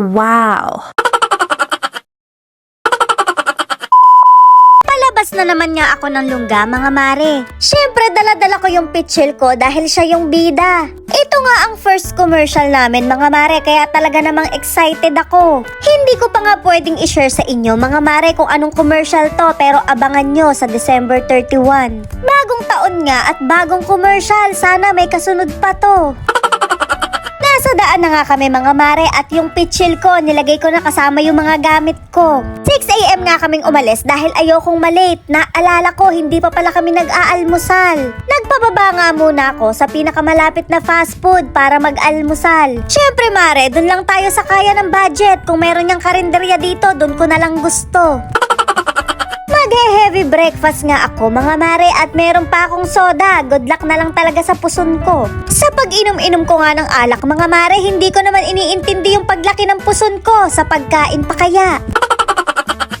Wow! Palabas na naman nga ako ng lungga, mga mare. Siyempre, dala-dala ko yung pitchel ko dahil siya yung bida. Ito nga ang first commercial namin, mga mare, kaya talaga namang excited ako. Hindi ko pa nga pwedeng i-share sa inyo, mga mare, kung anong commercial to, pero abangan nyo sa December 31. Bagong taon nga at bagong commercial, sana may kasunod pa to. Nasa daan na nga kami mga mare at yung pitchil ko nilagay ko na kasama yung mga gamit ko. 6am nga kaming umalis dahil ayokong malate. Naalala ko hindi pa pala kami nag-aalmusal. Nagpababa nga muna ako sa pinakamalapit na fast food para mag-almusal. Syempre mare, dun lang tayo sa kaya ng budget. Kung meron niyang karinderya dito, dun ko na lang gusto. Mag-heavy breakfast nga ako mga mare at meron pa akong soda. Good luck na lang talaga sa puson ko. Sa pag-inom-inom ko nga ng alak mga mare, hindi ko naman iniintindi yung paglaki ng puson ko sa pagkain pa kaya.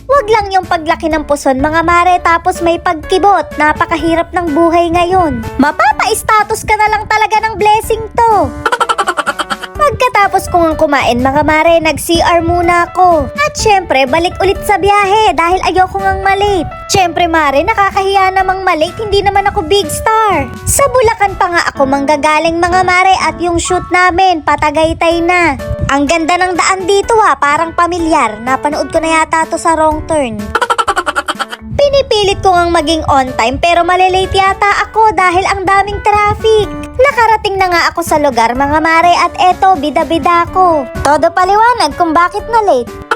Wag lang yung paglaki ng puson mga mare tapos may pagkibot. Napakahirap ng buhay ngayon. Mapapa-status ka na lang talaga ng blessing to. Pagkatapos kong kumain mga mare, nag-CR muna ako. At syempre, balik ulit sa biyahe dahil ayoko ngang malate. Syempre mare, nakakahiya namang malate, hindi naman ako big star. Sa Bulacan pa nga ako manggagaling mga mare at yung shoot namin, patagaytay na. Ang ganda ng daan dito ha, parang pamilyar. Napanood ko na yata to sa wrong turn. Pinipilit ko ngang maging on time pero malilate yata ako dahil ang daming traffic. Nakarating na nga ako sa lugar mga mare at eto bida-bida ko. Todo paliwanag kung bakit na late.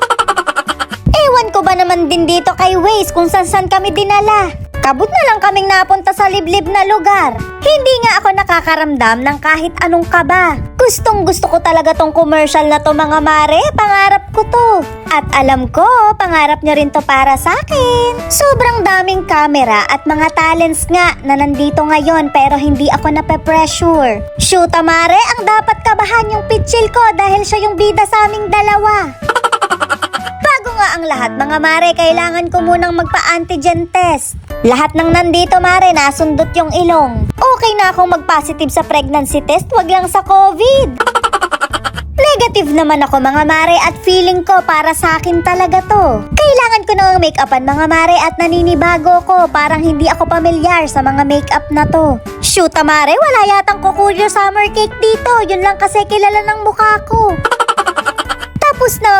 Ko ba naman din dito kay Waze kung saan kami dinala. Kabut na lang kaming napunta sa liblib na lugar. Hindi nga ako nakakaramdam ng kahit anong kaba. Gustong gusto ko talaga tong commercial na to mga mare. Pangarap ko to. At alam ko, pangarap nyo rin to para sa akin. Sobrang daming camera at mga talents nga na nandito ngayon pero hindi ako nape-pressure. Shoot mare, ang dapat kabahan yung pitchil ko dahil siya yung bida sa aming dalawa. Bago nga ang lahat, mga mare, kailangan ko munang magpa-antigen test. Lahat ng nandito, mare, nasundot yung ilong. Okay na akong mag-positive sa pregnancy test, wag lang sa COVID. Negative naman ako mga mare at feeling ko para sa akin talaga to. Kailangan ko nang make-upan mga mare at naninibago ko parang hindi ako pamilyar sa mga make-up na to. Shoot mare, wala yatang kukulyo summer cake dito. Yun lang kasi kilala ng mukha ko.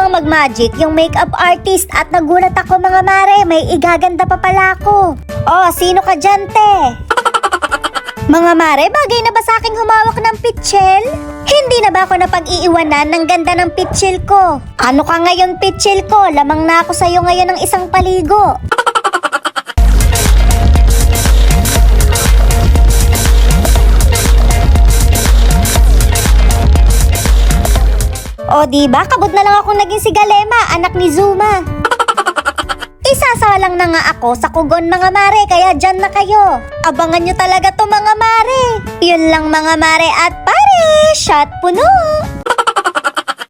Ang mag-magic yung makeup artist at nagulat ako mga mare, may igaganda pa pala ako. Oh, sino ka dyan, te? Mga mare, bagay na ba sa aking humawak ng pitchel? Hindi na ba ako napag-iiwanan ng ganda ng pitchel ko? Ano ka ngayon, pitchel ko? Lamang na ako sa'yo ngayon ng isang paligo. O di ba kabot na lang akong naging si Galema, anak ni Zuma. Isasalang na nga ako sa kugon mga mare, kaya dyan na kayo. Abangan nyo talaga to mga mare. Yun lang mga mare at pare, shot puno.